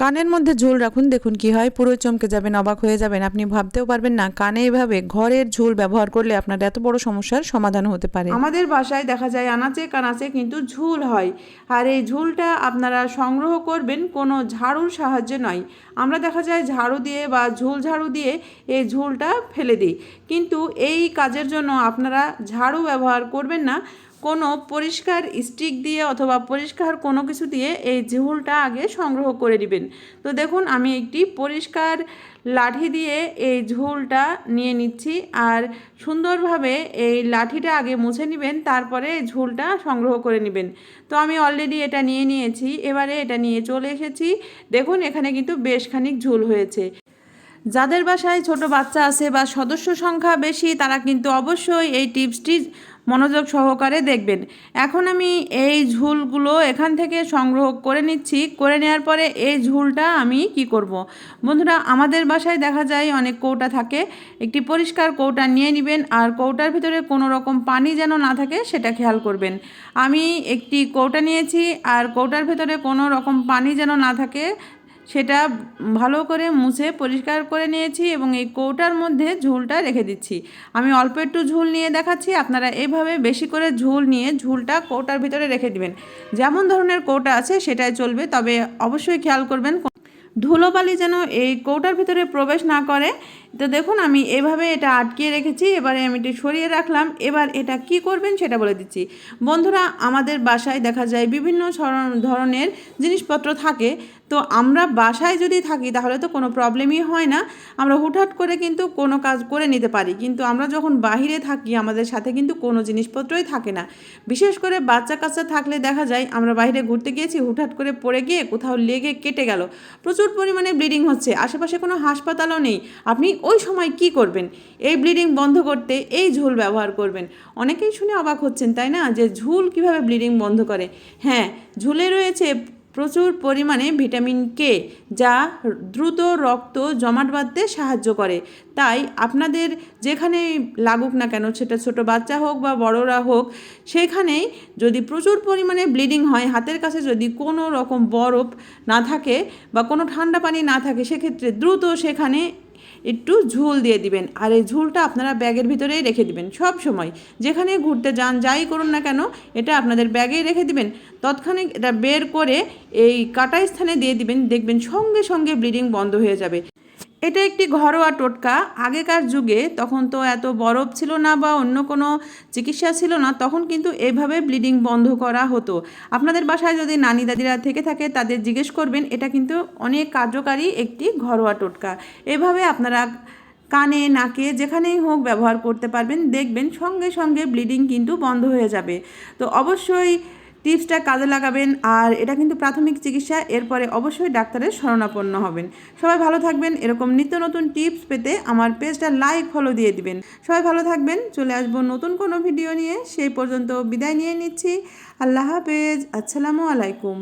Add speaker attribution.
Speaker 1: কানের মধ্যে ঝুল রাখুন, দেখুন কি হয়। পুরো চমকে যাবেন, অবাক হয়ে যাবেন। আপনি ভাবতেও পারবেন না, কানে এভাবে ঘরের ঝুল ব্যবহার করলে আপনার এত বড় সমস্যার সমাধান হতে পারে।
Speaker 2: আমাদের বাসায় দেখা যায়, আনাচে কানাচে কিন্তু ঝুল হয়। আর এই ঝুলটা আপনারা সংগ্রহ করবেন, কোনো ঝাড়ুর সাহায্যে নয়। আমরা দেখা যায়, ঝাড়ু দিয়ে বা ঝুল ঝাড়ু দিয়ে এই ঝুলটা ফেলে দিই। কিন্তু এই কাজের জন্য আপনারা ঝাড়ু ব্যবহার করবেন না কোনো পরিষ্কার স্টিক দিয়ে অথবা পরিষ্কার কোনো কিছু দিয়ে এই ঝুলটা আগে সংগ্রহ করে নেবেন। তো দেখুন, আমি একটি পরিষ্কার লাঠি দিয়ে এই ঝুলটা নিয়ে নিচ্ছি আর সুন্দরভাবে এই লাঠিটা আগে মুছে নেবেন, তারপরে এই ঝুলটা সংগ্রহ করে নেবেন। তো আমি অলরেডি এটা নিয়ে নিয়েছি, এবারে এটা নিয়ে চলে এসেছি। দেখুন, এখানে কিন্তু বেশ খানিক ঝুল হয়েছে। যাদের বাসায় ছোট বাচ্চা আছে বা সদস্য সংখ্যা বেশি, তারা কিন্তু অবশ্যই এই টিপসটি মনোযোগ সহকারে দেখবেন। এখন আমি এই ঝুলগুলো এখান থেকে সংগ্রহ করে নিচ্ছি। করে নেওয়ার পরে এই ঝুলটা আমি কি করব। বন্ধুরা, আমাদের বাসায় দেখা যায় অনেক কৌটা থাকে। একটি পরিষ্কার কৌটা নিয়ে নেবেন আর কৌটার ভিতরে কোনো রকম পানি যেন না থাকে সেটা খেয়াল করবেন। আমি একটি কৌটা নিয়েছি আর কৌটার ভিতরে কোনো রকম পানি যেন না থাকে সেটা ভালো করে মুছে পরিষ্কার করে নিয়েছি এবং এই কৌটার মধ্যে ঝুলটা রেখে দিচ্ছি। আমি অল্প একটু ঝুল নিয়ে দেখাচ্ছি, আপনারা এভাবে বেশি করে ঝুল নিয়ে ঝুলটা কৌটার ভিতরে রেখে দিবেন। যেমন ধরনের কৌটা আছে সেটাই চলবে, তবে অবশ্যই খেয়াল করবেন ধুলোবালি যেন এই কৌটার ভিতরে প্রবেশ না করে। তো দেখুন, আমি এভাবে এটা আটকিয়ে রেখেছি, এবারে আমি এটি সরিয়ে রাখলাম। এবার এটা কি করবেন সেটা বলে দিচ্ছি। বন্ধুরা, আমাদের বাসায় দেখা যায় বিভিন্ন ধরনের জিনিসপত্র থাকে। তো আমরা বাসায় যদি থাকি, তাহলে তো কোনো প্রবলেমই হয় না। আমরা হুটহাট করে কিন্তু কোনো কাজ করে নিতে পারি। কিন্তু আমরা যখন বাহিরে থাকি, আমাদের সাথে কিন্তু কোনো জিনিসপত্রই থাকে না। বিশেষ করে বাচ্চা কাচ্চা থাকলে দেখা যায়, আমরা বাইরে ঘুরতে গিয়েছি, হুটহাট করে পড়ে গিয়ে কোথাও লেগে কেটে গেল। প্রচুর পরিমাণে ব্লিডিং হচ্ছে। আশেপাশে কোনো হাসপাতালও নেই। আপনি ওই সময় কি করবেন? এই ব্লিডিং বন্ধ করতে এই ঝুল ব্যবহার করবেন। অনেকেই শুনে অবাক হচ্ছেন, তাই না? যে ঝুল কীভাবে ব্লিডিং বন্ধ করে? হ্যাঁ ঝুলে রয়েছে প্রচুর পরিমাণে ভিটামিন কে যা দ্রুত রক্ত জমাট বাঁধতে সাহায্য করে। তাই আপনাদের যেখানে লাগুক না কেন, সেটা ছোট বাচ্চা হোক বা বড়রা হোক, সেখানেই যদি প্রচুর পরিমাণে ব্লিডিং হয়, হাতের কাছে যদি কোনো রকম বরফ না থাকে বা কোনো ঠান্ডা পানি না থাকে, সেক্ষেত্রে দ্রুত সেখানে একটু ঝুল দিয়ে দিবেন। আর এই ঝুলটা আপনারা ব্যাগের ভিতরেই রেখে দিবেন সব সময়। যেখানে ঘুরতে যান, যাই করুন না কেন, এটা আপনাদের ব্যাগেই রেখে দিবেন। তৎক্ষণিক এটা বের করে এই কাটা স্থানে দিয়ে দিবেন, দেখবেন সঙ্গে সঙ্গে ব্লিডিং বন্ধ হয়ে যাবে। এটা একটি ঘরোয়া টোটকা। আগেকার যুগে তখন তো এত বরফ ছিল না বা অন্য কোনো চিকিৎসা ছিল না, তখন কিন্তু এভাবে ব্লিডিং বন্ধ করা হতো। আপনাদের বাসায় যদি নানি দাদিরা থেকে থাকে, তাদের জিজ্ঞেস করবেন, এটা কিন্তু অনেক কার্যকারী একটি ঘরোয়া টোটকা। এভাবে আপনারা কানে, নাকে যেখানেই হোক ব্যবহার করতে পারবেন, দেখবেন সঙ্গে সঙ্গে ব্লিডিং কিন্তু বন্ধ হয়ে যাবে। তো অবশ্যই টিপসটা কাজে লাগাবেন আর এটা কিন্তু প্রাথমিক চিকিৎসা, এরপরে অবশ্যই ডাক্তারের শরণাপন্ন হবেন। সবাই ভালো থাকবেন, এরকম নিত্য নতুন টিপস পেতে আমার পেজটা লাইক ফলো দিয়ে দিবেন। সবাই ভালো থাকবেন, চলে আসব নতুন কোনো ভিডিও নিয়ে, সেই পর্যন্ত বিদায় নিয়ে নিচ্ছি। আল্লাহ হাফেজ, আসসালামু আলাইকুম।